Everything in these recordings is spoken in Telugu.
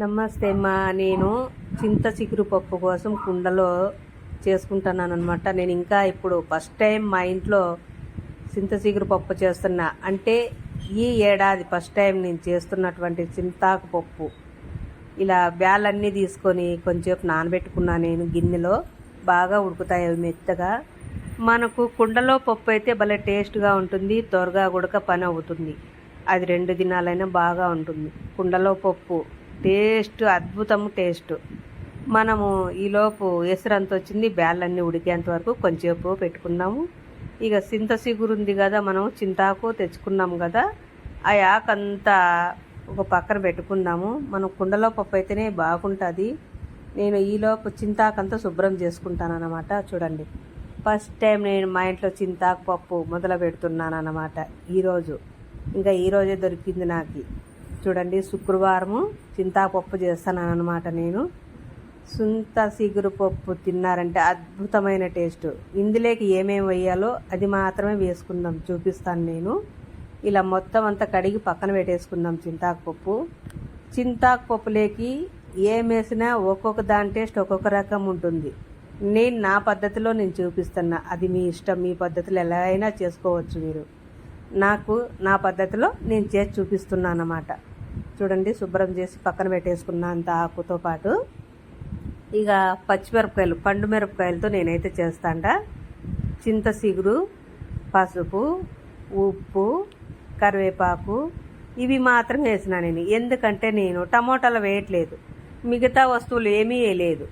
నమస్తే అమ్మా నేను చింత చిగురు పప్పు కోసం కుండలో చేసుకుంటున్నాను అనమాట నేను ఇంకా ఇప్పుడు ఫస్ట్ టైం మా ఇంట్లో చింత చిగురు పప్పు చేస్తున్నా. అంటే ఈ ఏడాది ఫస్ట్ టైం నేను చేస్తున్నటువంటి చింతాకు పప్పు. ఇలా బ్యాలన్నీ తీసుకొని కొంచెంసేపు నానబెట్టుకున్నా నేను గిన్నెలో. బాగా ఉడుకుతాయి అవి మెత్తగా. మనకు కుండలో పప్పు అయితే భలే టేస్ట్గా ఉంటుంది త్వరగా ఉడక పని అవుతుంది. అది రెండు దినాలైనా బాగా ఉంటుంది. కుండలో పప్పు టేస్ట్ అద్భుతం టేస్ట్. మనము ఈలోపు ఎసరంత వచ్చింది బ్యాళ్ళన్నీ ఉడికేంత వరకు కొంచెంసేపు పెట్టుకున్నాము. ఇక చింత సిగురు ఉంది కదా మనం చింతాకు తెచ్చుకున్నాం కదా ఆ ఆకంతా ఒక పక్కన పెట్టుకున్నాము. మనం కుండలో పప్పు అయితేనే బాగుంటుంది. నేను ఈలోపు చింతాకంతా శుభ్రం చేసుకుంటాను అనమాట చూడండి. ఫస్ట్ టైం నేను మా ఇంట్లో చింతాకు పప్పు మొదలు పెడుతున్నాను అనమాట ఈరోజు. ఇంకా ఈరోజే దొరికింది నాకు. చూడండి శుక్రవారము చింతాపప్పు చేస్తాను అనమాట నేను. సుంత సిగురు పప్పు తిన్నారంటే అద్భుతమైన టేస్ట్. ఇందులోకి ఏమేమి వేయాలో అది మాత్రమే వేసుకుందాం చూపిస్తాను నేను. ఇలా మొత్తం అంతా కడిగి పక్కన పెట్టేసుకుందాం చింతాకుపప్పు. చింతాకుపప్పులోకి ఏం వేసినా ఒక్కొక్క దాని టేస్ట్ ఒక్కొక్క రకం ఉంటుంది. నేను నా పద్ధతిలో నేను చూపిస్తున్నా అది మీ ఇష్టం మీ పద్ధతిలో ఎలా అయినా చేసుకోవచ్చు మీరు. నాకు నా పద్ధతిలో నేను చేసి చూపిస్తున్నాను అన్నమాట. చూడండి శుభ్రం చేసి పక్కన పెట్టేసుకున్నంత అంత ఆకుతో పాటు ఇక పచ్చిమిరపకాయలు పండు మిరపకాయలతో నేనైతే చేస్తాంట. చింత సిగురు పసుపు ఉప్పు కరివేపాకు ఇవి మాత్రం వేసిన నేను. ఎందుకంటే నేను టమోటాలు వేయట్లేదు మిగతా వస్తువులు ఏమీ వేయలేదు.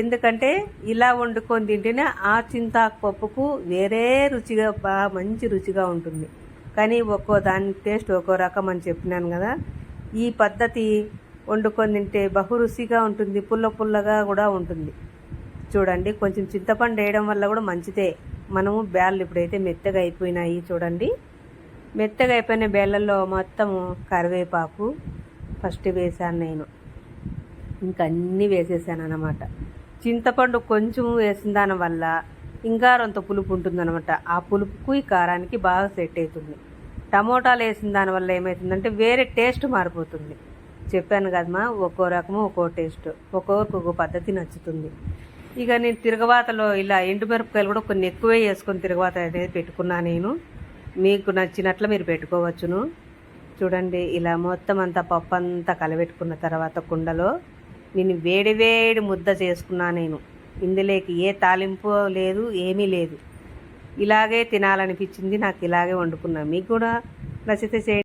ఎందుకంటే ఇలా వండుకొని తింటేనే ఆ చింతాకు పప్పుకు వేరే రుచిగా బాగా మంచి రుచిగా ఉంటుంది. కానీ ఒక్కో దాని టేస్ట్ ఒక్కో రకం అని చెప్పినాను కదా. ఈ పద్ధతి వండుకొని తింటే బహు రుచిగా ఉంటుంది పుల్ల పుల్లగా కూడా ఉంటుంది. చూడండి కొంచెం చింతపండు వేయడం వల్ల కూడా మంచిదే. మనము బ్యాళ్ళు ఇప్పుడైతే మెత్తగా అయిపోయినాయి చూడండి. మెత్తగా అయిపోయిన బేళ్ళల్లో మొత్తం కరివేపాకు ఫస్ట్ వేసాను నేను. ఇంకా అన్నీ వేసేసాను అనమాట చింతపండు కొంచెం వేసిన దాని వల్ల ఇంకా రొంత పులుపు ఉంటుందన్నమాట. ఆ పులుపుకు ఈ కారానికి బాగా సెట్ అవుతుంది. టమోటాలు వేసిన దానివల్ల ఏమవుతుందంటే వేరే టేస్ట్ మారిపోతుంది. చెప్పాను కదమ్మా ఒక్కో రకము ఒక్కో టేస్ట్ ఒక్కొక్కరికి ఒక్కో పద్ధతి నచ్చుతుంది. ఇక నేను తిరగబాతలో ఇలా ఎండుమిరపకాయలు కూడా కొన్ని ఎక్కువే వేసుకొని తిరగబాత అనేది పెట్టుకున్నా నేను. మీకు నచ్చినట్లు మీరు పెట్టుకోవచ్చును. చూడండి ఇలా మొత్తం అంతా పప్పు అంతా కలబెట్టుకున్న తర్వాత కుండలో నేను వేడి వేడి ముద్ద చేసుకున్నా నేను. ఇందులోకి ఏ తాలింపు లేదు ఏమీ లేదు. ఇలాగే తినాలనిపించింది నాకు ఇలాగే వండుకున్నాను మీకు కూడా నచ్చితే చేయండి.